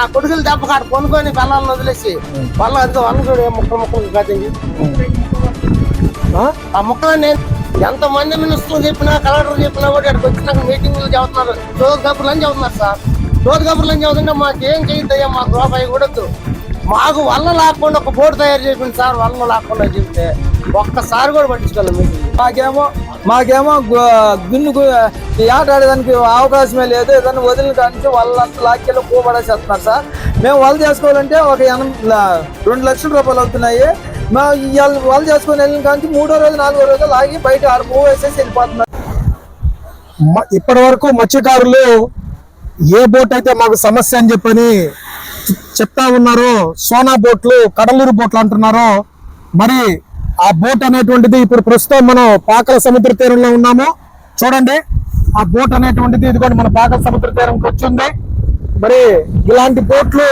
నా కొడుకులు దెబ్బ కాడ కొనుక్కొని పిల్లల్ని వదిలేసి వాళ్ళ అంతా వాళ్ళ చూడు ముక్కలు ముక్కలు కాదండి. ఆ? ముక్కలు నేను ఎంత మంది మినిస్టర్లు చెప్పినా కలెక్టర్ చెప్పినా కూడా ఇక్కడికి వచ్చినాక మీటింగ్లు చెబుతున్నారు చోదు కబుర్లు అని చెబుతున్నారు సార్. చోదు కబుర్లు అని చెబుతుంటే మాకు ఏం చేయొద్దయ్యా మాకు రూపాయి కూడా వద్దు. మాకు వల్ల లేకుండా ఒక బోర్డు తయారు చేసింది సార్ వల్ల లేకుండా చెప్తే ఒక్కసారి కూడా పట్టించుకోవాలి మీటింగ్. మాకేమో మాకేమో గు- ఆట ఆడేదానికి అవకాశమే లేదు. ఏదైనా వదిలిన కానీ వాళ్ళంతా లాక్కెళ్ళి కూపడేసేస్తున్నారు సార్. మేము వాళ్ళు చేసుకోవాలంటే ఒక ఎనభై రెండు లక్షల రూపాయలు అవుతున్నాయి. మా వాళ్ళు చేసుకొని వెళ్ళిన కానీ మూడో రోజు నాలుగో రోజు లాగి బయట ఆడ మూవ్ వేసేసి వెళ్ళిపోతున్నారు ఇప్పటి వరకు మత్స్యకారులు ఏ బోట్ అయితే మాకు సమస్య అని చెప్పని చెప్తా ఉన్నారో సోనా బోట్లు కడలూరు బోట్లు అంటున్నారో మరి ఆ బోట్ అనేటువంటిది ఇప్పుడు ప్రస్తుతం మనం పాకల సముద్ర తీరంలో ఉన్నాము. చూడండి ఆ బోట్ అనేటువంటిది ఇదిగోండి మన పాకల సముద్ర తీరంకి వచ్చింది. మరి ఇలాంటి బోట్లు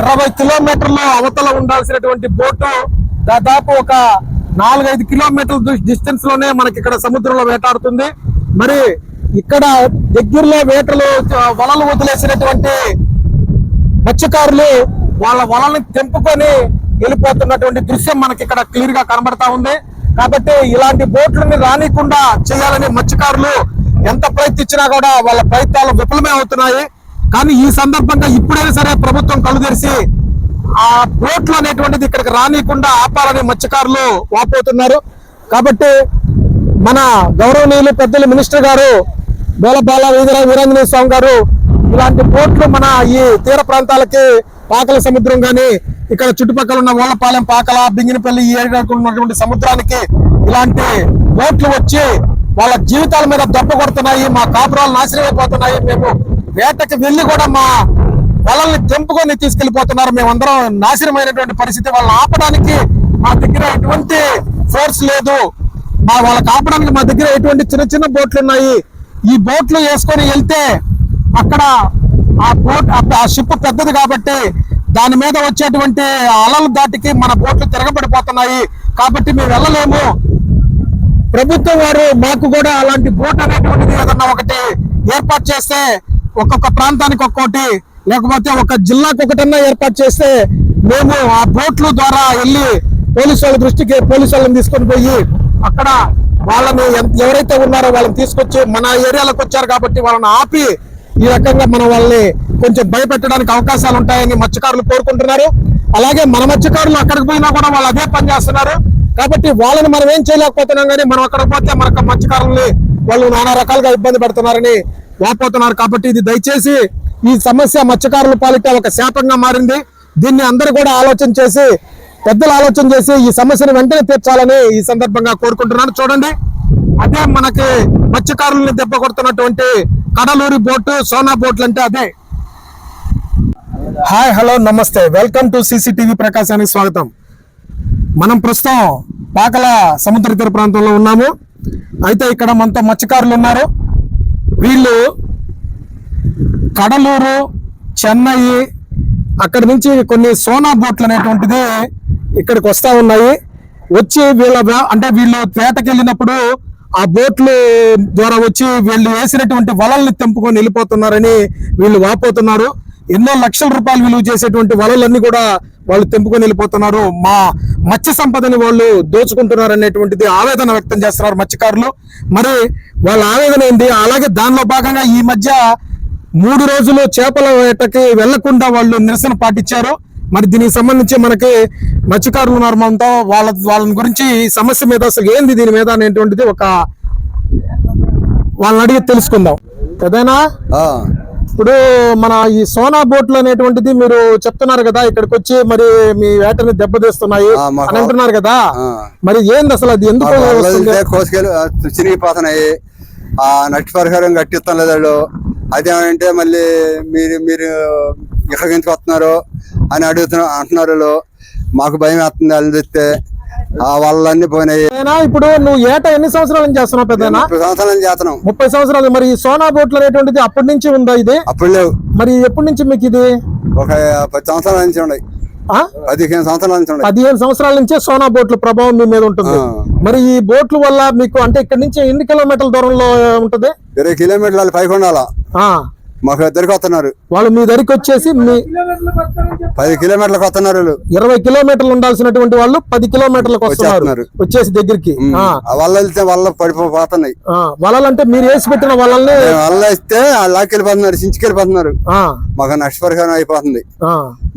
ఇరవై కిలోమీటర్ల అవతల ఉండాల్సినటువంటి బోటు దాదాపు ఒక నాలుగైదు కిలోమీటర్ల డిస్టెన్స్లోనే మనకి ఇక్కడ సముద్రంలో వేటాడుతుంది. మరి ఇక్కడ దగ్గరలో వేటలు వలలు వదిలేసినటువంటి మత్స్యకారులు వాళ్ళ వలని తెంపుకొని వెళ్ళిపోతున్నటువంటి దృశ్యం మనకి ఇక్కడ క్లియర్గా కనబడతా ఉంది. కాబట్టి ఇలాంటి బోట్లని రానికుండా చేయాలని మత్స్యకారులు ఎంత ప్రయత్నించినా కూడా వాళ్ళ ప్రయత్నాలు విఫలమే అవుతున్నాయి. కానీ ఈ సందర్భంగా ఇప్పుడైనా సరే ప్రభుత్వం కలుదెరిసి ఆ బోట్లు అనేటువంటిది ఇక్కడికి రానికుండా ఆపాలని మత్స్యకారులు వాపోతున్నారు. కాబట్టి మన గౌరవనీయులు పెద్దలు మినిస్టర్ గారు బోలబాల వీర వీరాంజనేయ స్వామి గారు ఇలాంటి బోట్లు మన ఈ తీర ప్రాంతాలకి పాకల సముద్రం కానీ ఇక్కడ చుట్టుపక్కల ఉన్న ఓళ్ళపాలెం పాకల బింగినపల్లి ఈ ఏరియాకు ఉన్నటువంటి సముద్రానికి ఇలాంటి బోట్లు వచ్చి వాళ్ళ జీవితాల మీద దెబ్బ కొడుతున్నాయి మా కాపురాలు నాశనం అయిపోతున్నాయి. మేము వేటకి వెళ్ళి కూడా మా వలల్ని తెంపుకొని తీసుకెళ్ళిపోతున్నారు మేమందరం నాశనమైనటువంటి పరిస్థితి వాళ్ళని ఆపడానికి మా దగ్గర ఎటువంటి ఫోర్స్ లేదు. మా వాళ్ళకి ఆపడానికి మా దగ్గర ఎటువంటి చిన్న చిన్న బోట్లు ఉన్నాయి. ఈ బోట్లు వేసుకొని వెళ్తే అక్కడ ఆ బోట్ ఆ షిప్ పెద్దది కాబట్టి దాని మీద వచ్చేటువంటి అలల దాటికి మన బోట్లు తిరగబడిపోతున్నాయి. కాబట్టి మేము వెళ్ళలేము. ప్రభుత్వం వారు మాకు కూడా అలాంటి బోట్ అనేటువంటిది ఏదన్నా ఒకటి ఏర్పాటు చేస్తే ఒక్కొక్క ప్రాంతానికి ఒక్కోటి లేకపోతే ఒక జిల్లాకు ఒకటన్నా ఏర్పాటు చేస్తే మేము ఆ బోట్ల ద్వారా వెళ్ళి పోలీసు వాళ్ళ దృష్టికి పోలీసు వాళ్ళని తీసుకొని పోయి అక్కడ వాళ్ళని ఎం- ఎవరైతే ఉన్నారో వాళ్ళని తీసుకొచ్చి మన ఏరియాలకు వచ్చారు కాబట్టి వాళ్ళని ఆపి ఈ రకంగా మనం వాళ్ళని కొంచెం భయపెట్టడానికి అవకాశాలు ఉంటాయని మత్స్యకారులు కోరుకుంటున్నారు. అలాగే మన మత్స్యకారులు అక్కడికి పోయినా కూడా వాళ్ళు అదే పని చేస్తున్నారు. కాబట్టి వాళ్ళని మనం ఏం చేయలేకపోతున్నాం కానీ మనం అక్కడికి పోతే మనకు మత్స్యకారుల్ని వాళ్ళు నానా రకాలుగా ఇబ్బంది పెడుతున్నారని వాపోతున్నారు. కాబట్టి ఇది దయచేసి ఈ సమస్య మత్స్యకారుల పాలిట ఒక శాపంగా మారింది. దీన్ని అందరూ కూడా ఆలోచన చేసి పెద్దలు ఆలోచన చేసి ఈ సమస్యను వెంటనే తీర్చాలని ఈ సందర్భంగా కోరుకుంటున్నాను. చూడండి అదే మనకి మత్స్యకారుల్ని దెబ్బ కొడుతున్నటువంటి కడలూరి బోటు సోనా బోట్లు అంటే అదే. హాయ్ హలో నమస్తే. వెల్కమ్ టు సీసీటీవీ ప్రకాశానికి స్వాగతం. మనం ప్రస్తుతం పాకల సముద్ర తీర ప్రాంతంలో ఉన్నాము. అయితే ఇక్కడ మనతో మత్స్యకారులు ఉన్నారు. వీళ్ళు కడలూరు చెన్నై అక్కడి నుంచి కొన్ని సోనా బోట్లు అనేటువంటిది ఇక్కడికి వస్తూ ఉన్నాయి. వచ్చి వీళ్ళ అంటే వీళ్ళు వేటకి వెళ్ళినప్పుడు ఆ బోట్లు ద్వారా వచ్చి వీళ్ళు వేసినటువంటి వలల్ని తెంపుకొని వెళ్ళిపోతున్నారని వీళ్ళు వాపోతున్నారు. ఎన్నో లక్షల రూపాయలు విలువ చేసేటువంటి వలలన్నీ కూడా వాళ్ళు తెంపుకొని వెళ్ళిపోతున్నారు. మా మత్స్య సంపదని వాళ్ళు దోచుకుంటున్నారు అనేటువంటిది ఆవేదన వ్యక్తం చేస్తున్నారు మత్స్యకారులు. మరి వాళ్ళ ఆవేదన ఏంటి? అలాగే దానిలో భాగంగా ఈ మధ్య మూడు రోజులు చేపల వేటకి వెళ్ళకుండా వాళ్ళు నిరసన పాటించారు. మరి దీనికి సంబంధించి మనకి మత్స్యకారులు ఉన్నారు మనతో. వాళ్ళ వాళ్ళని గురించి సమస్య మీద అసలు ఏంది దీని మీద అనేటువంటిది ఒక వాళ్ళని అడిగి తెలుసుకుందాం. కదేనా ఇప్పుడు మన ఈ సోనా బోట్లు అనేటువంటిది మీరు చెప్తున్నారు కదా ఇక్కడికి వచ్చి మరి మీ వేటని దెబ్బతీస్తున్నాయి అని అంటున్నారు కదా. మరి ఏంది అసలు అది? ఎందుకు కోసుకెళ్ళి ఆ, నట్టి పరిహారం కట్టిస్తాం లేదు అదేమంటే మళ్ళీ మీరు మీరు ఎక్కడికి ఎందుకు వస్తున్నారు అని అడుగుతున్నా అంటున్నారు మాకు భయం వేస్తుంది వాళ్ళు తెస్తే వాళ్ళన్నీ పోయినాయి. ఇప్పుడు నువ్వు ఏట ఎన్ని సంవత్సరాల నుంచి చేస్తున్నావు పెద్దనా? ముప్పై సంవత్సరాల నుంచి చేస్తున్నాం. ముప్పై సంవత్సరాలు. మరి సోనా బోట్లు అనేటువంటిది అప్పటి నుంచి ఉందా ఇది? అప్పుడు లేవు. మరి ఎప్పటి నుంచి మీకు ఇది? ఒక పది సంవత్సరాల నుంచి ఉన్నాయి. ఆ? పదిహేను సంవత్సరాల నుంచి పదిహేను సంవత్సరాల నుంచే సోనా బోట్ల ప్రభావం మీ మీద ఉంటుంది. మరి ఈ బోట్ల వల్ల మీకు అంటే ఇక్కడ నుంచి ఎన్ని కిలోమీటర్ల దూరంలో ఉంటది? ఇరవై కిలోమీటర్లు పైకి ఉండాలా మాకు ఇద్దరికి వస్తున్నారు. వాళ్ళు మీ దగ్గరికి వచ్చేసి మీ పది కిలోమీటర్లకు వస్తున్నారు ఇరవై కిలోమీటర్లు ఉండాల్సినటువంటి వాళ్ళు పది కిలోమీటర్లకు వస్తున్నారు. వచ్చేసి దగ్గరికి. వల్ల వెళ్తే వల్ల పడిపోతున్నాయి ఆ, వలలంటే మీరు వేసి పెట్టిన వాళ్ళని మేము వల్ల ఇస్తే లాక్కెళ్ళిపోతున్నారు చించుకెళ్ళిపోతున్నారు మాకు నష్టపరిహారం అయిపోతుంది.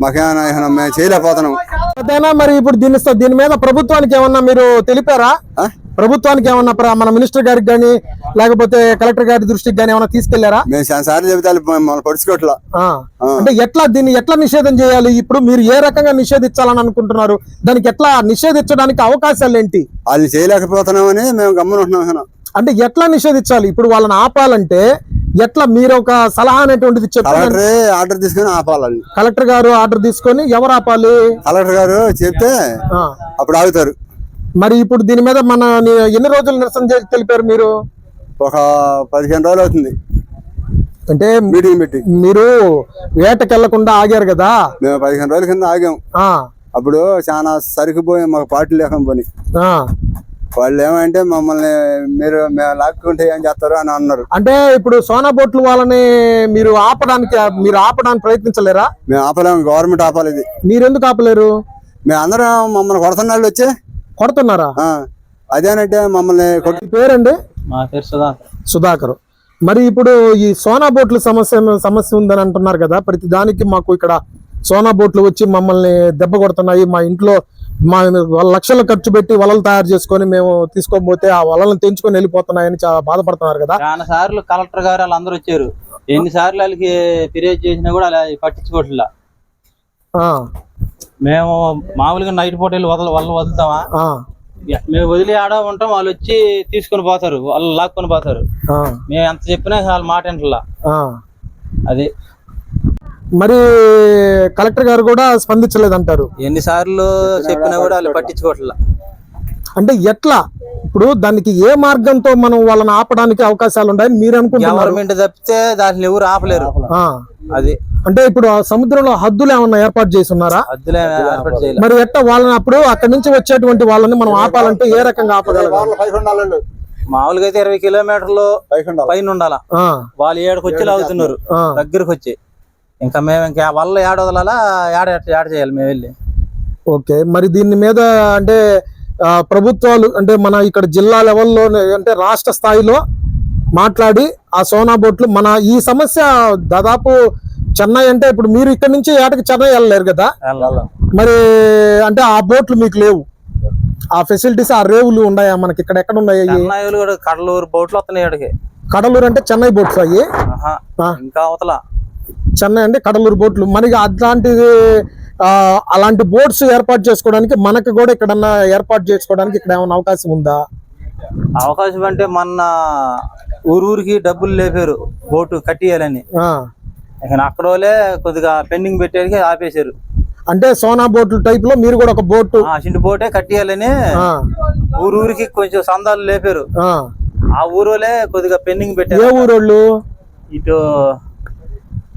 మాకేమైనా మేము చేయలేకపోతున్నాం. మరి ఇప్పుడు దీని దీని మీద ప్రభుత్వానికి ఏమన్నా మీరు తెలిపారా? ప్రభుత్వానికి ఏమన్నా మన మినిస్టర్ గారికి కానీ లేకపోతే కలెక్టర్ గారి దృష్టికి కానీ ఏమన్నా తీసుకెళ్ళారా? వాళ్ళు పడుచుకోవట్లా. అంటే ఎట్లా దీన్ని ఎట్లా నిషేధం చేయాలి? ఇప్పుడు మీరు ఏ రకంగా నిషేధించాలని అనుకుంటున్నారు? దానికి ఎట్లా నిషేధించడానికి అవకాశాలు ఏంటి? వాళ్ళని చేయలేకపోతున్నామని మేము గమ్మున ఉంటున్నాం అంటే ఎట్లా నిషేధించాలి? ఇప్పుడు వాళ్ళని ఆపాలంటే ఎట్లా మీరు ఒక సలహా అనేటువంటిది చెప్పారు ఆర్డర్ తీసుకుని ఆపాలని కలెక్టర్ గారు ఆర్డర్ తీసుకొని ఎవరు ఆపాలి? కలెక్టర్ గారు చెప్తే. అప్పుడు ఆగుతారు. మరి ఇప్పుడు దీని మీద మన ఎన్ని రోజులు నిరసన చేసి తెలిపారు మీరు? ఒక పదిహేను రోజులు అవుతుంది. అంటే మీటింగ్ పెట్టి. మీరు వేటకి వెళ్ళకుండా ఆగారు కదా? మేము పదిహేను రోజుల కింద ఆగాం. అప్పుడు చాలా సరికిపోయి మాకు పార్టీ లేకపోయి ఆ. వాళ్ళు ఏమంటే మమ్మల్ని మీరు మేము లాక్కుంటే ఏం చేస్తారు అని అన్నారు. అంటే ఇప్పుడు సోనా బోట్లు వాళ్ళని మీరు ఆపడానికి మీరు ఆపడానికి ప్రయత్నించలేరా? మేము ఆపలేము గవర్నమెంట్ ఆపాలి ఇది. మీరు ఎందుకు ఆపలేరు? మేము అందరం మమ్మల్ని కొడుతున్నాళ్ళు వచ్చే కొడుతున్నారా? ఆ, అదేనంటే మమ్మల్ని పేరండి? మా పేరు సుధాకర్. సుధాకర్. మరి ఇప్పుడు ఈ సోనా బోట్ల సమస్య సమస్య ఉందని అంటున్నారు కదా ప్రతి దానికి మాకు ఇక్కడ సోనా బోట్లు వచ్చి మమ్మల్ని దెబ్బ కొడుతున్నాయి. మా ఇంట్లో మా లక్షలు ఖర్చు పెట్టి వలలు తయారు చేసుకొని మేము తీసుకోకపోతే ఆ వలలను తెంచుకొని వెళ్ళిపోతున్నాయని చాలా బాధపడుతున్నారు కదా. చాలా సార్లు కలెక్టర్ గారు వాళ్ళందరూ వచ్చారు. ఎన్ని సార్లు వాళ్ళకి ఫిర్యాదు చేసినా కూడా అలా పట్టించుకోవట్లా. ఆ, మేము మామూలుగా నైట్ పూట వెళ్ళి వదల వాళ్ళు వదులుతామా? ఆ, మేము వదిలి ఆడ ఉంటాం వాళ్ళు వచ్చి తీసుకొని పోతారు వాళ్ళు లాక్కొని పోతారు. ఆ, మేము ఎంత చెప్పినా వాళ్ళ మాట వింటలా ఆ. అది. మరి కలెక్టర్ గారు కూడా స్పందించలేదంటారు? ఎన్ని సార్లు చెప్పినా కూడా వాళ్ళు పట్టించుకోవట్లా. అంటే ఎట్లా? ఇప్పుడు దానికి ఏ మార్గంతో మనం వాళ్ళని ఆపడానికి అవకాశాలు ఉన్నాయని మీరు అనుకుంటున్నారు? గవర్నమెంట్ తప్పితే దాన్ని ఎవరు ఆపలేరు. ఆ, అది. అంటే ఇప్పుడు ఆ సముద్రంలో హద్దులు ఏమన్నా ఏర్పాటు చేసి ఉన్నారా మరి ఎట్లా వాళ్ళని అప్పుడు అక్కడి నుంచి వచ్చేటువంటి వాళ్ళని మనం ఆపాలంటే ఏ రకంగా ఆపగలం? మామూలుగా అయితే ఇరవై కిలోమీటర్లు పైన ఉండాలా. ఆ, వాళ్ళు ఏడకి వచ్చి లాగుతున్నారు. దగ్గరకు వచ్చి. ఇంకా మేము ఇంకా వల్ల ఏడ వదలాలా ఏడ ఏడ చేయాలి? మేము వెళ్ళి. ఓకే. మరి దీని మీద అంటే ప్రభుత్వాలు అంటే మన ఇక్కడ జిల్లా లెవెల్లో అంటే రాష్ట్ర స్థాయిలో మాట్లాడి ఆ సోనా బోట్లు మన ఈ సమస్య దాదాపు చెన్నై అంటే ఇప్పుడు మీరు ఇక్కడ నుంచి ఏటకి చెన్నై వెళ్ళలేరు కదా. మరి అంటే ఆ బోట్లు మీకు లేవు. ఆ ఫెసిలిటీస్ ఆ రేవులు ఉన్నాయా? మనకి ఇక్కడ ఎక్కడ ఉన్నాయి కడలూరు బోట్లు వస్తున్నాయి కడలూరు అంటే చెన్నై బోట్స్ అయ్యి. ఇంకా అవతల. చెన్నై అంటే కడలూరు బోట్లు. మనకి అట్లాంటిది అలాంటి బోట్స్ ఏర్పాటు చేసుకోవడానికి మనకు కూడా ఎక్కడన్నా ఏర్పాటు చేసుకోవడానికి ఇక్కడ ఏమైనా అవకాశం ఉందా? అవకాశం అంటే మొన్న ఊరూరికి డబ్బులు లేపారు బోటు కట్టియాలని. అక్కడ వాళ్ళే కొద్దిగా పెండింగ్ పెట్టేది ఆపేశారు. అంటే సోనా బోట్లు టైప్లో మీరు కూడా ఒక బోటు ఆ చింటి బోటే కట్టియాలని ఊరూరికి కొంచెం సందాలు లేపారు. ఆ. ఊరోలే కొద్దిగా పెండింగ్ ఏ పెట్టారు ఊరోళ్ళు? ఇటు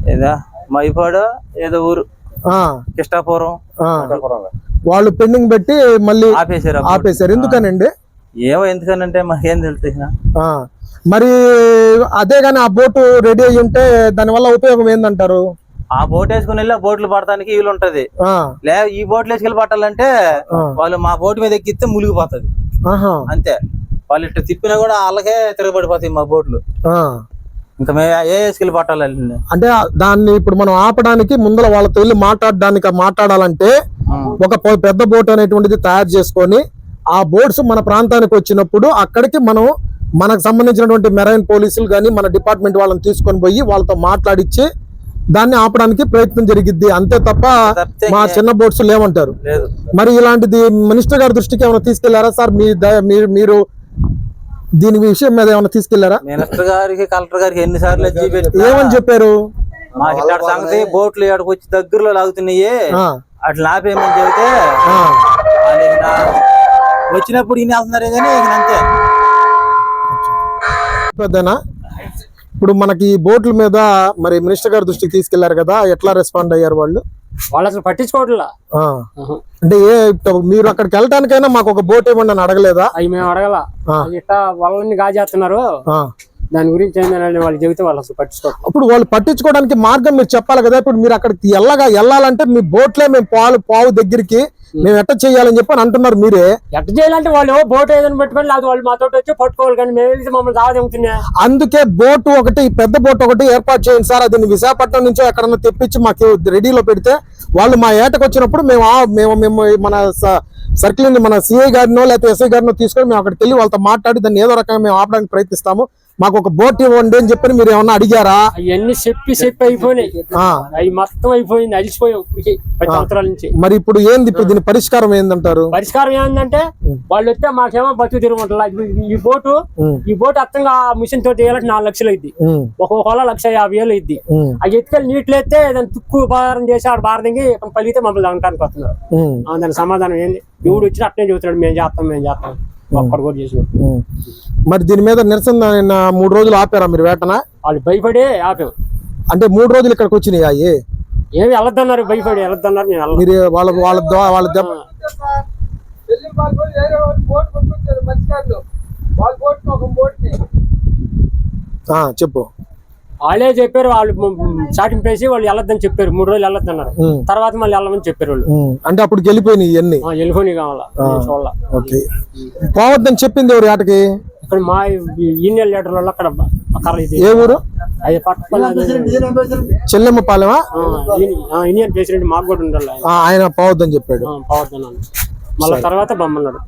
ఏదా మైపాడు ఏదో ఊరు. కిష్టాపురం. వాళ్ళు పెండింగ్ పెట్టి మళ్ళీ ఆపేశారు. ఆపేశారు. ఎందుకనండి? ఏమో ఎందుకనంటే మాకేం తెలుసు మరి అదే కానీ ఆ బోటు రెడీ అయి ఉంటే దానివల్ల ఉపయోగం ఏందంటారు? ఆ బోట్ వేసుకుని వెళ్ళి ఆ బోట్లు పడటానికి వీలు ఉంటది. లే ఈ బోట్లు వేసుకెళ్ళి పట్టాలంటే. వాళ్ళు మా బోట్ మీద ఎక్కిస్తే మునిగిపోతది. ఆహా, అంతే. వాళ్ళు ఇట్లా తిప్పినా కూడా వాళ్ళకే తిరగబడిపోతాయి మా బోట్లు. ఇంకా మేము ఏ వేసుకెళ్ళి పట్టాలి వాళ్ళని? అంటే దాన్ని ఇప్పుడు మనం ఆపడానికి ముందర వాళ్ళతో వెళ్ళి మాట్లాడడానికి మాట్లాడాలంటే ఒక పెద్ద బోట్ అనేటువంటిది తయారు చేసుకొని ఆ బోట్స్ మన ప్రాంతానికి వచ్చినప్పుడు అక్కడికి మనం మనకు సంబంధించినటువంటి మెరైన్ పోలీసులు కానీ మన డిపార్ట్మెంట్ వాళ్ళని తీసుకొని పోయి వాళ్ళతో మాట్లాడిచ్చి దాన్ని ఆపడానికి ప్రయత్నం జరిగిద్ది. అంతే తప్ప మా చిన్న బోట్స్ లేవంటారు. మరి ఇలాంటిది మినిస్టర్ గారి దృష్టికి ఏమైనా తీసుకెళ్ళారా సార్? మీ మీరు దీని విషయం మీద ఏమైనా తీసుకెళ్ళారా? మినిస్టర్ గారికి కలెక్టర్ గారికి ఎన్ని సార్లు అర్జీ పెట్టినా ఏమని చెప్పారు? మాకు ఇట్లాంటి సంగతి బోట్లు ఇక్కడికి వచ్చి దగ్గరలో లాగుతున్నాయి. అట్లా ఆపేయమని చెబితే వచ్చినప్పుడు ఇన్ని వెళ్తున్నారే కానీ అంతే. పెద్దనా? ఇప్పుడు మనకి బోట్ల మీద మరి మినిస్టర్ గారి దృష్టికి తీసుకెళ్ళారు కదా ఎట్లా రెస్పాండ్ అయ్యారు వాళ్ళు? వాళ్ళు అసలు పట్టించుకోవట్లా. అంటే ఏ మీరు అక్కడికి వెళ్ళటానికైనా మాకు ఒక బోట్ ఇవ్వండి అని అడగలేదా? అవి మేము అడగల. వాళ్ళని గాజేస్తున్నారు? దాని గురించి ఏంటంటే వాళ్ళు చెబితే వాళ్ళు అసలు పట్టించుకోరు. అప్పుడు వాళ్ళు పట్టించుకోవడానికి మార్గం మీరు చెప్పాలి కదా? ఇప్పుడు మీరు అక్కడికి వెళ్ళగా వెళ్ళాలంటే మీ బోట్లే మేము పాలు పావు దగ్గరికి మేము ఎట్ట చేయాలని చెప్పి అని అంటున్నారు మీరే. ఎట్ట చేయాలంటే వాళ్ళు బోట్ ఏదైనా పెట్టుకొని లేకపోతే వాళ్ళు మాతో వచ్చి పట్టుకోవాలి కానీ మేము వెళ్తే మమ్మల్ని దావదెంగుతున్నా అందుకే బోటు ఒకటి పెద్ద బోట్ ఒకటి ఏర్పాటు చేయండి సార్. అది విశాఖపట్నం నుంచో ఎక్కడన్నా తెప్పించి మాకు రెడీలో పెడితే వాళ్ళు మా ఏటకు వచ్చినప్పుడు మేము మేము మేము మన సర్కిల్ మన సిఐ గారినో లేకపోతే ఎస్ఐ గారినో తీసుకొని మేము అక్కడికి వెళ్ళి వాళ్ళతో మాట్లాడి దాన్ని ఏదో రకంగా మేము ఆపడానికి ప్రయత్నిస్తాము. మాకు ఒక బోట్ ఇవ్వండి అని చెప్పి మీరు ఏమన్నా అడిగారా? అవన్నీ చెప్పి చెప్పి అయిపోయినాయి. అవి మొత్తం అయిపోయింది అలిసిపోయాం పది సంవత్సరాల నుంచి. మరి ఇప్పుడు ఏంది? ఇప్పుడు దీని పరిష్కారం ఏందంటారు? పరిష్కారం ఏంటంటే వాళ్ళు వస్తే మాకేమో బతుకు తిరుగుంటారు ఈ బోటు ఈ బోట్ అర్థంగా మిషన్ తోటి వేయాలంటే నాలుగు లక్షలు అయింది ఉమ్, ఒక్కొక్క కొల లక్ష యాభై వేలు అయింది ఆ ఎత్తుకెళ్ళి నీటిలో ఎత్తే దాన్ని తుక్కు భారం చేసి ఆడ భారతంగి పలిగితే మమ్మల్ని తగ్గడానికి వస్తున్నారు. దాని సమాధానం ఏంది? ఎవడు వచ్చి అట్నే చెబుతున్నాడు. మేము చేస్తాం మేము చేస్తాం. మరి దీని మీద నిరసన నిన్న మూడు రోజులు ఆపారా మీరు వేటన? వాళ్ళు భయపడి ఆపాం. అంటే మూడు రోజులు ఇక్కడికి వచ్చినాయి అయ్యి? ఏమి వెళ్ళొద్దన్నారు భయపడి వెళ్ళొద్దన్నారు మీరు వాళ్ళ వాళ్ళ దో- వాళ్ళ దెబ్బ ఆ, చెప్పు. వాళ్ళే చెప్పారు వాళ్ళు చాటింగ్ పేసి వాళ్ళు వెళ్ళొద్దని చెప్పారు మూడు రోజులు వెళ్ళొద్దన్నారు తర్వాత మళ్ళీ వెళ్ళమని చెప్పారు వాళ్ళు. అంటే అప్పుడు వెళ్ళిపోయినాయి ఇవన్నీ ఆ, ఎలుకొని కావాలా? నేను చూడాల. ఓకే. పోవద్దని చెప్పింది ఎవరు ఆటకి? ఇక్కడ మా యూనియన్ లీడర్లలో అక్కడ అక్కడ ఏ ఊరు? చెల్లెమ్మ పాలెమా యూనియన్ ప్రెసిడెంట్ మాకు కూడా ఉండాలి. ఆయన. పోవద్దని చెప్పాడు. ఆ, పోవద్దన్నాను మళ్ళీ తర్వాత బొమ్మన్నాడు.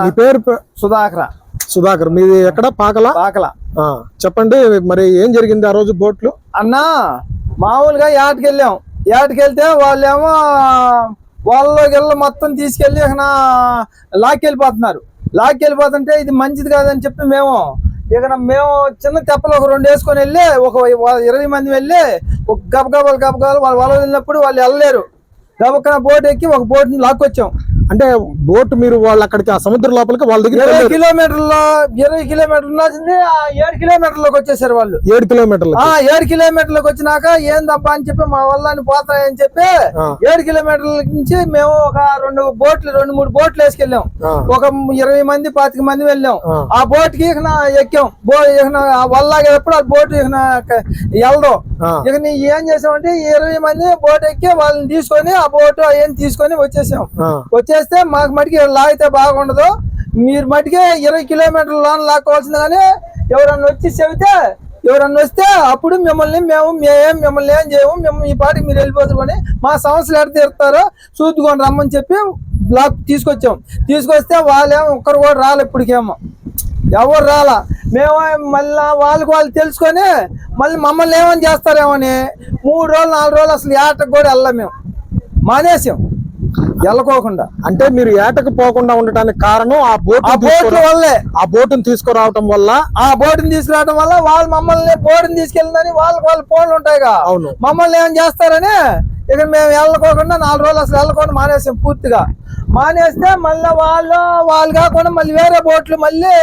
మీ పేరు సుధాకర. సుధాకర్. మీది ఎక్కడ? పాకల? పాకల. చెప్పండి మరి ఏం జరిగింది ఆ రోజు బోట్లు? అన్నా మామూలుగా ఏటకి వెళ్ళాం ఏటకి వెళ్తే వాళ్ళేమో వాళ్ళ గిల్ల మొత్తం తీసుకెళ్ళి లాక్కెళ్ళిపోతున్నారు. లాక్కెళ్ళిపోతుంటే ఇది మంచిది కాదని చెప్పి మేము ఇక మేము చిన్న తెప్పలు ఒక రెండు వేసుకొని వెళ్ళి ఒక ఇరవై మంది వెళ్ళి ఒక గబగబాలు గబగబాలు వాళ్ళు వల వెళ్ళినప్పుడు వాళ్ళు వెళ్ళలేరు. గబక్కన బోట్ ఎక్కి ఒక బోట్ని లాక్కొచ్చాం. అంటే బోట్ మీరు వాళ్ళు అక్కడికి ఆ సముద్రం లోపలికి వాళ్ళ దగ్గర ఇరవై కిలోమీటర్ల ఇరవై కిలోమీటర్లు ఆ ఏడు కిలోమీటర్లకు వచ్చేసారు వాళ్ళు. ఏడు కిలోమీటర్లు ఆ ఏడు కిలోమీటర్లకు వచ్చినాక ఏందబ్బా అని చెప్పి మా వల్లని పోతాయని చెప్పి. ఏడు కిలోమీటర్ల నుంచి మేము ఒక రెండు బోట్లు రెండు మూడు బోట్లు వేసుకెళ్ళాం. ఒక ఇరవై మంది పాతిక మంది వెళ్ళాం. ఆ. బోట్కి ఎక్కాం. బో ఇక ఆ వల్లాగేటప్పుడు ఆ బోట్ వెళ్ళదు ఆ. ఇక నీ ఏం చేసామంటే ఇరవై మంది బోట్ ఎక్కి వాళ్ళని తీసుకొని ఆ బోట్ ఏం తీసుకొని వచ్చేసాం. ఆ, చేస్తే మాకు మటుకి లాగితే బాగుండదు. మీరు మటుకే ఇరవై కిలోమీటర్ల లోన్ లాక్కోవాల్సింది కానీ ఎవరన్నా వచ్చి చెబితే ఎవరన్నా వస్తే అప్పుడు మిమ్మల్ని మేము మేమేం మిమ్మల్ని ఏం చేయము మేము ఈ పాటికి మీరు వెళ్ళిపోతారు మా సమస్యలు ఎడ తీరుతారో చూద్దుకొని రమ్మని చెప్పి బ్లాక్ తీసుకొచ్చాం. తీసుకొస్తే వాళ్ళేమో ఒక్కరు కూడా రాలే ఇప్పటికేమో. ఎవరు రాలా? మేము మళ్ళీ వాళ్ళకి వాళ్ళు తెలుసుకొని మళ్ళీ మమ్మల్ని ఏమని చేస్తారేమో అని మూడు రోజులు నాలుగు రోజులు అసలు ఏటకు కూడా వెళ్ళాం మేము. మానేసాం. వెళ్ళకోకుండా అంటే మీరు ఏటకు పోకుండా ఉండటానికి కారణం ఆ బోట్ ఆ బోట్ల వల్లే. ఆ బోటును తీసుకురావటం వల్ల ఆ బోటుని తీసుకురావడం వల్ల వాళ్ళు మమ్మల్ని బోటుని తీసుకెళ్ళిందని వాళ్ళకి వాళ్ళ ఫోన్లు ఉంటాయిగా. అవును. మమ్మల్ని ఏం చేస్తారని ఇక మేము వెళ్ళకోకుండా నాలుగు రోజులు అసలు వెళ్ళకుండా మానేసాం పూర్తిగా. మానేస్తే మళ్ళీ వాళ్ళు వాళ్ళు కాకుండా మళ్ళీ వేరే బోట్లు మళ్ళీ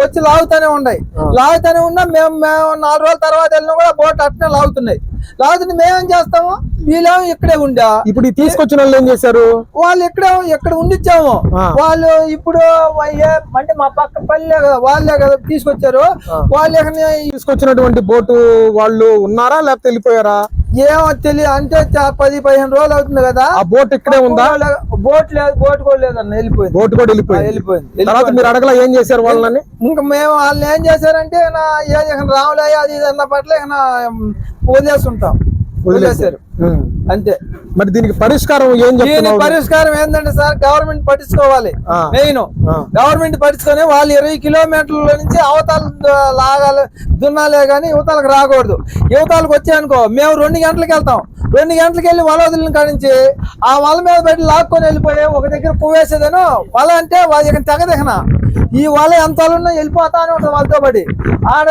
వచ్చి లాగుతూనే ఉన్నాయి. లాగుతూనే ఉన్నా మేము మేము నాలుగు రోజుల తర్వాత వెళ్ళినా కూడా బోట్ అట్నే లాగుతున్నాయి. లాగుతుంటే మేమేం చేస్తాము? వీళ్ళేమో ఇక్కడే ఉండా. ఇప్పుడు తీసుకొచ్చిన వాళ్ళు ఏం చేశారు? వాళ్ళు ఇక్కడ ఇక్కడ ఉండిచ్చాము. వాళ్ళు ఇప్పుడు అంటే మా పక్క పల్లె కదా వాళ్ళే కదా తీసుకొచ్చారు. వాళ్ళు తీసుకొచ్చినటువంటి బోటు వాళ్ళు ఉన్నారా లేకపోతే వెళ్ళిపోయారా? ఏమో తెలియదు అంటే పది పదిహేను రోజులు అవుతుంది కదా. ఆ బోట్ ఇక్కడే ఉందా? బోట్ లేదు బోట్ కూడా లేదన్న వెళ్ళిపోయింది. బోట్ కూడా వెళ్ళిపోయింది. వెళ్ళిపోయింది తర్వాత మీరు అడగలా ఏం చేశారు వాళ్ళని? ఇంకా మేము వాళ్ళని ఏం చేశారంటే నా ఏ రాములయ్య అది ఇది అన్న పట్ల ఉమ్, వదిలేస్తుంటాం వదిలేశారు. అంతే. మరి దీనికి పరిష్కారం ఏం దీని పరిష్కారం ఏంటంటే సార్ గవర్నమెంట్ పట్టించుకోవాలి. మెయిన్. గవర్నమెంట్ పట్టించుకొని వాళ్ళు ఇరవై కిలోమీటర్ల నుంచి అవతల లాగాలి దున్నాలే కానీ యువతలకు రాకూడదు. యువతలకు వచ్చాయనుకో మేము రెండు గంటలకు వెళ్తాం. రెండు గంటలకు వెళ్ళి వల వదిలిన కాడి నుంచి ఆ వల మీద పెట్టి లాక్కొని వెళ్ళిపోయి ఒక దగ్గర పువ్వేసేదను వల అంటే వాళ్ళ ఇక తెగదిహన ఈ వల ఎంత ఉన్నా వెళ్ళిపోతానే ఉంటుంది వాళ్ళతో పడి ఆడ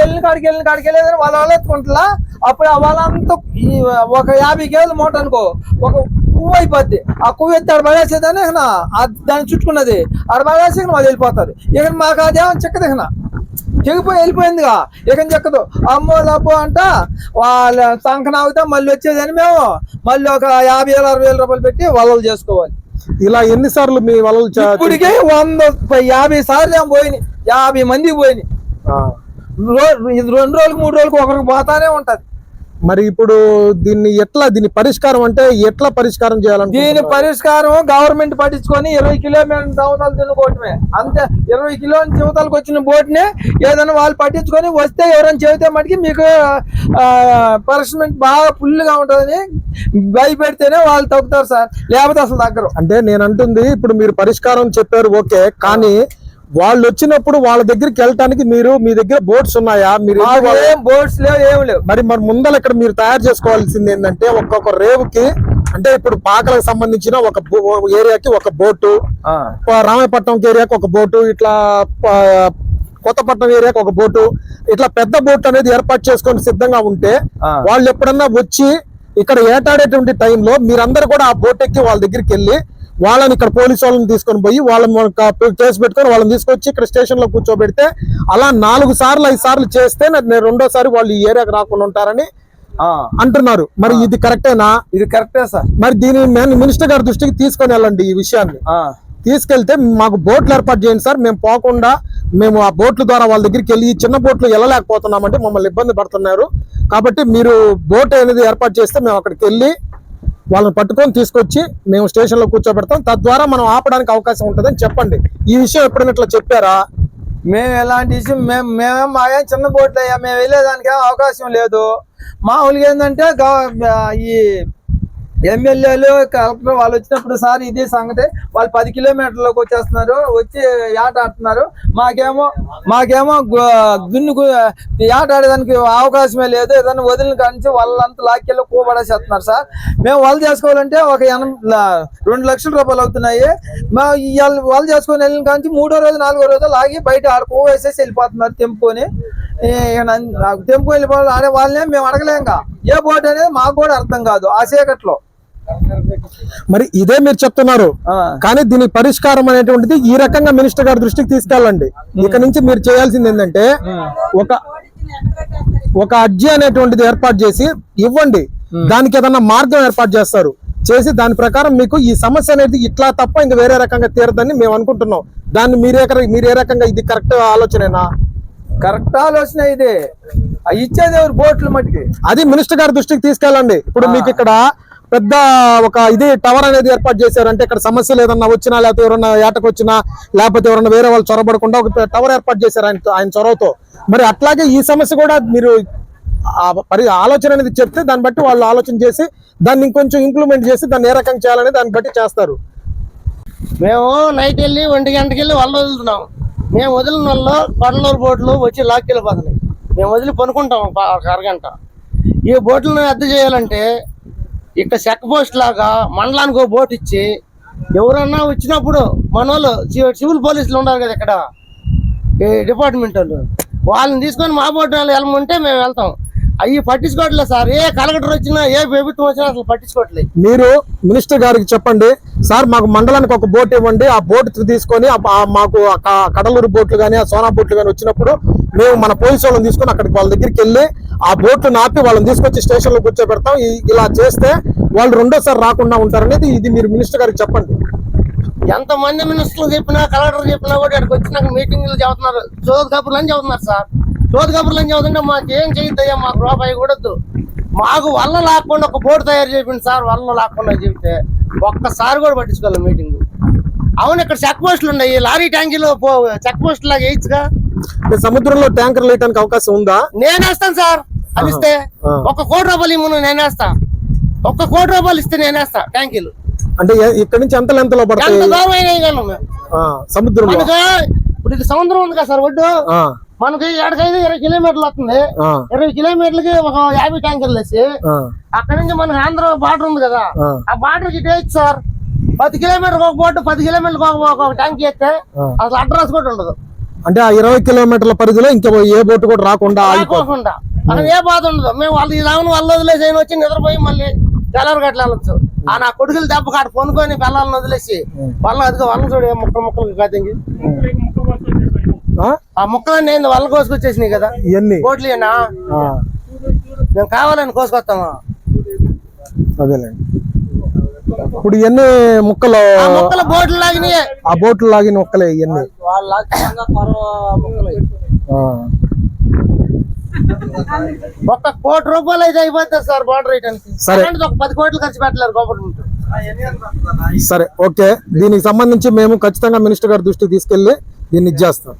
వెళ్ళిన కాడికి వెళ్ళిన కాడికి వెళ్ళేదని వాళ్ళ వల ఎత్తుకుంటా అప్పుడు అంతా ఈ ఒక యాభై కేజీల మూట అనుకో ఒక పువ్వు అయిపోద్ది. ఆ పువ్వు ఎత్తి ఆడ పడేసేదని ఇక దాన్ని చుట్టుకున్నది ఆడ పడేసి ఇక వాళ్ళు వెళ్ళిపోతారు. ఇక మాకు అదేమో చిక్కదు ఇక చెగిపోయి వెళ్ళిపోయిందిగా. ఇక చెక్కదు. అమ్మో లబ్బో అంట వాళ్ళ సంకన అవుతా మళ్ళీ వచ్చేదని మేము మళ్ళీ ఒక యాభై వేల అరవై వేల రూపాయలు పెట్టి వలలు చేసుకోవాలి. ఇలా ఎన్నిసార్లు మీ వలలు ఇప్పటికే వంద యాభై సార్లు ఏమో పోయినాయి. యాభై మందికి పోయినాయి. రెండు రోజులకు మూడు రోజులకు ఒకరికి పోతానే ఉంటది. మరి ఇప్పుడు దీన్ని ఎట్లా దీని పరిష్కారం అంటే ఎట్లా పరిష్కారం దీని చేయాలంటే పరిష్కారం గవర్నమెంట్ పట్టించుకొని ఇరవై కిలోమీటర్ దవతలు తినుకోవటమే అంతే ఇరవై కిలోమీటర్ జీవితాలకు వచ్చిన బోట్ని ఏదైనా వాళ్ళు పట్టించుకొని వస్తే ఎవరైనా చెబితే మటుకి మీకు పనిష్మెంట్ బాగా ఫుల్గా ఉంటుందని భయపెడితేనే వాళ్ళు తగ్గుతారు సార్. లేకపోతే అసలు తగ్గరు. అంటే నేను అంటుంది ఇప్పుడు మీరు పరిష్కారం చెప్పారు ఓకే కానీ వాళ్ళు వచ్చినప్పుడు వాళ్ళ దగ్గరికి వెళ్ళటానికి మీరు మీ దగ్గర బోట్స్ ఉన్నాయా? మీరు బోట్స్ లేవు ఏం లేవు. మరి మరి ముందర ఇక్కడ మీరు తయారు చేసుకోవాల్సింది ఏంటంటే ఒక్కొక్క రేవుకి అంటే ఇప్పుడు పాకలకు సంబంధించిన ఒక ఏరియాకి ఒక బోటు రామాయపట్నం ఏరియాకి ఒక బోటు ఇట్లా కొత్తపట్నం ఏరియాకి ఒక బోటు ఇట్లా పెద్ద బోట్ అనేది ఏర్పాటు చేసుకొని సిద్ధంగా ఉంటే. వాళ్ళు ఎప్పుడన్నా వచ్చి ఇక్కడ ఏటాడేటువంటి టైంలో మీరందరూ కూడా ఆ బోట్ ఎక్కి వాళ్ళ దగ్గరికి వెళ్ళి వాళ్ళని ఇక్కడ పోలీసు వాళ్ళని తీసుకొని పోయి వాళ్ళని కేసు పెట్టుకొని వాళ్ళని తీసుకొచ్చి ఇక్కడ స్టేషన్లో కూర్చోబెడితే అలా నాలుగు సార్లు ఐదు సార్లు చేస్తే నేను రెండోసారి వాళ్ళు ఈ ఏరియాకి రాకుండా ఉంటారని అంటున్నారు. మరి ఇది కరెక్టేనా? ఇది కరెక్టే సార్. మరి దీని మినిస్టర్ గారి దృష్టికి తీసుకొని వెళ్ళండి ఈ విషయాన్ని. తీసుకెళ్తే మాకు బోట్లు ఏర్పాటు చేయండి సార్. మేము పోకుండా మేము ఆ బోట్ల ద్వారా వాళ్ళ దగ్గరికి వెళ్ళి చిన్న బోట్లు వెళ్ళలేకపోతున్నామంటే మమ్మల్ని ఇబ్బంది పడుతున్నారు. కాబట్టి మీరు బోట్ అనేది ఏర్పాటు చేస్తే మేము అక్కడికి వెళ్ళి వాళ్ళని పట్టుకొని తీసుకొచ్చి మేము స్టేషన్లో కూర్చోబెడతాం. తద్వారా మనం ఆపడానికి అవకాశం ఉంటుందని చెప్పండి. ఈ విషయం ఎప్పుడైనా ఇట్లా చెప్పారా? మేము ఎలాంటి ఇష్యూ మేము మేమేం మా చిన్న బోట్లు అయ్యా మేము వెళ్ళేదానికి అవకాశం లేదు. మామూలుగా ఏంటంటే ఈ ఎమ్మెల్యేలు కలెక్టర్ వాళ్ళు వచ్చినప్పుడు సార్ ఇది సంగతి. వాళ్ళు పది కిలోమీటర్లకు వచ్చేస్తున్నారు వచ్చి ఆట ఆడుతున్నారు. మాకేమో మాకేమో గు- దున్ను ఆట ఆడేదానికి అవకాశమే లేదు. ఏదైనా వదిలిన కానించి వాళ్ళంతా లాక్కెళ్ళి కూబడేసేస్తున్నారు సార్. మేము వాళ్ళు చేసుకోవాలంటే ఒక ఎనం రెండు లక్షల రూపాయలు అవుతున్నాయి. మా వాళ్ళు చేసుకొని వెళ్ళిన కానించి మూడో రోజు నాలుగో రోజు లాగి బయట ఆడ వేసేసి వెళ్ళిపోతున్నారు తెంపుకొని ఈ తెంపుకొని ఆడే వాళ్ళనే మేము అడగలేంగా. ఏ బోట్ అనేది మాకు కూడా అర్థం కాదు ఆ చీకట్లో. మరి ఇదే మీరు చెప్తున్నారు. కానీ దీని పరిష్కారం అనేటువంటిది ఈ రకంగా మినిస్టర్ గారి దృష్టికి తీసుకెళ్ళండి. ఇక నుంచి మీరు చేయాల్సింది ఏంటంటే ఒక ఒక అర్జీ అనేటువంటిది ఏర్పాటు చేసి ఇవ్వండి. దానికి ఏదన్నా మార్గం ఏర్పాటు చేస్తారు. చేసి దాని ప్రకారం మీకు ఈ సమస్య అనేది ఇట్లా తప్ప ఇంక వేరే రకంగా తీరదని మేము అనుకుంటున్నాం. దాన్ని మీరే మీరు ఏ రకంగా ఇది కరెక్ట్ ఆలోచనేనా? కరెక్ట్ ఆలోచన ఇది. ఇచ్చేది ఎవరు? బోట్లు మట్టుకి అది మినిస్టర్ గారి దృష్టికి తీసుకెళ్ళండి. ఇప్పుడు మీకు ఇక్కడ పెద్ద ఒక ఇది టవర్ అనేది ఏర్పాటు చేశారు అంటే ఇక్కడ సమస్యలు ఏదన్నా వచ్చినా లేకపోతే ఎవరన్నా ఏటకు వచ్చినా లేకపోతే ఎవరన్నా వేరే వాళ్ళు చొరబడకుండా ఒక టవర్ ఏర్పాటు చేశారు ఆయన ఆయన చొరవతో. మరి అట్లాగే ఈ సమస్య కూడా మీరు పరి ఆలోచన అనేది చెప్తే దాన్ని బట్టి వాళ్ళు ఆలోచన చేసి దాన్ని ఇంకొంచెం ఇంప్లిమెంట్ చేసి దాన్ని ఏ రకంగా చేయాలని దాన్ని బట్టి చేస్తారు. మేము నైట్ వెళ్ళి ఒంటి గంటకి వెళ్ళి వాళ్ళు వదులుతున్నాం. మేము వదిలిన వాళ్ళు కొడలూరు బోట్లు వచ్చి లాక్కెళ్ళిపోతున్నాయి. మేము వదిలి పనుకుంటాం ఒక ఒక అరగంట. ఈ బోట్లను రద్దు చేయాలంటే ఇక్కడ చెక్ పోస్ట్ లాగా మండలానికి ఒక బోట్ ఇచ్చి ఎవరన్నా వచ్చినప్పుడు మన వాళ్ళు సివిల్ పోలీసులు ఉన్నారు కదా ఇక్కడ ఈ డిపార్ట్మెంట్ వాళ్ళు. వాళ్ళని తీసుకొని మా బోట్ వాళ్ళు వెళ్ళమంటే మేము వెళ్తాం. అవి పట్టించుకోవట్లేదు సార్. ఏ కలెక్టర్ వచ్చినా ఏ ప్రభుత్వం వచ్చినా అసలు పట్టించుకోవట్లేదు మీరు మినిస్టర్ గారికి చెప్పండి. సార్ మాకు మండలానికి ఒక బోట్ ఇవ్వండి. ఆ బోట్ తీసుకొని మాకు కడలూరు బోట్లు కానీ ఆ సోనా బోట్లు కానీ వచ్చినప్పుడు మేము మన పోలీసు వాళ్ళని తీసుకొని అక్కడికి వాళ్ళ దగ్గరికి వెళ్ళి ఆ బోట్లు నాపి వాళ్ళని తీసుకొచ్చి స్టేషన్లో కూర్చోబెడతాం ఇలా చేస్తే వాళ్ళు రెండోసారి రాకుండా ఉంటారనేది ఇది మీరు మినిస్టర్ గారికి చెప్పండి. ఎంత మంది మినిస్టర్లు చెప్పినా కలెక్టర్ చెప్పినా కూడా ఇక్కడికి వచ్చి నాకు మీటింగ్లు చెబుతున్నారు చోదు కబుర్లు అని చెబుతున్నారు సార్. చోదు కబుర్లు అని చెబుతుంటే మాకు ఏం చేయొద్దయ్యా మాకు రూపాయి కూడద్దు మాకు వల్ల లాక్కుండా ఒక బోర్డు తయారు చేయండి సార్ వల్ల లాక్కుండా చెబితే ఒక్కసారి కూడా పట్టించుకోవాలి మీటింగ్. అవును ఇక్కడ చెక్ పోస్టులు ఉన్నాయి. లారీ ట్యాంకీలో పో చెక్ పోస్ట్ లాగా వేయచ్చుగా. సముద్రంలో ట్యాంకర్ వేయడానికి అవకాశం ఉందా? నేనేస్తాను సార్. అది ఇస్తే. ఒక కోటి రూపాయలు ఇమ్ము నేనేస్తా ఒక్క కోటి రూపాయలు ఇస్తే నేనేస్తా ట్యాంకీలు అంటే ఇక్కడ నుంచి ఎంత లెంత్లో ఎంత పడతాయి దూరం అయినా వేయగలం మేము ఆ, సముద్రంలో. మనకు ఇప్పుడు ఇది సముద్రం ఉంది కదా సార్ ఒడ్డు. మనకి ఎక్కడికైతే ఇరవై కిలోమీటర్లు వస్తుంది. ఇరవై కిలోమీటర్లకి ఒక యాభై ట్యాంకర్లు వేసి అక్కడ నుంచి మనకి ఆంధ్ర బార్డర్ ఉంది కదా ఆ. బార్డర్కి వేయచ్చు సార్. పది కిలోమీటర్ ఒక బోటు పది కిలోమీటర్లకు ఒక ఒక ట్యాంక్ వేస్తే. అసలు అడ్రస్ కూడా ఉండదు. అంటే ఆ ఇరవై కిలోమీటర్ల పరిధిలో ఇంకా ఏ బోట్ కూడా రాకుండా ఆగిపోతుంది అక్కడ ఏ బాధ ఉండదు. మేము వాళ్ళు ఇలా వాళ్ళు వదిలేసి ఆయన వచ్చి నిద్రపోయి మళ్ళీ తెల్లవారు గట్ల వెళ్ళొచ్చు. ఆ నా కొడుకులు దెబ్బ కాడ పొనుకొని పిల్లల్ని వదిలేసి వాళ్ళని అదిగో వాళ్ళని చూడు ఏ ముక్కలు ముక్కలు కాదంగి ఆ? ముక్కలన్నీ ఏంది? వాళ్ళ కోసుకొచ్చేసినాయి కదా. ఇవన్నీ కోట్లు ఏనా ఆ, మేము కావాలని కోసుకొస్తామా? అదేలేండి. ఇప్పుడు ఇవన్నీ ముక్కలు ముక్కల బోట్లు లాగినాయి. ఆ బోట్లు లాగిన ముక్కలే ఇవన్నీ వాళ్ళ. ఒక్క కోటి రూపాయలు అయితే అయిపోతుంది సార్ బార్డర్ వేయడానికి సరే. ఒక పది కోట్లు ఖర్చు పెట్టలేరు గవర్నమెంట్ సరే ఓకే. దీనికి సంబంధించి మేము ఖచ్చితంగా మినిస్టర్ గారి దృష్టికి తీసుకెళ్ళి దీన్ని ఇచ్చేస్తాం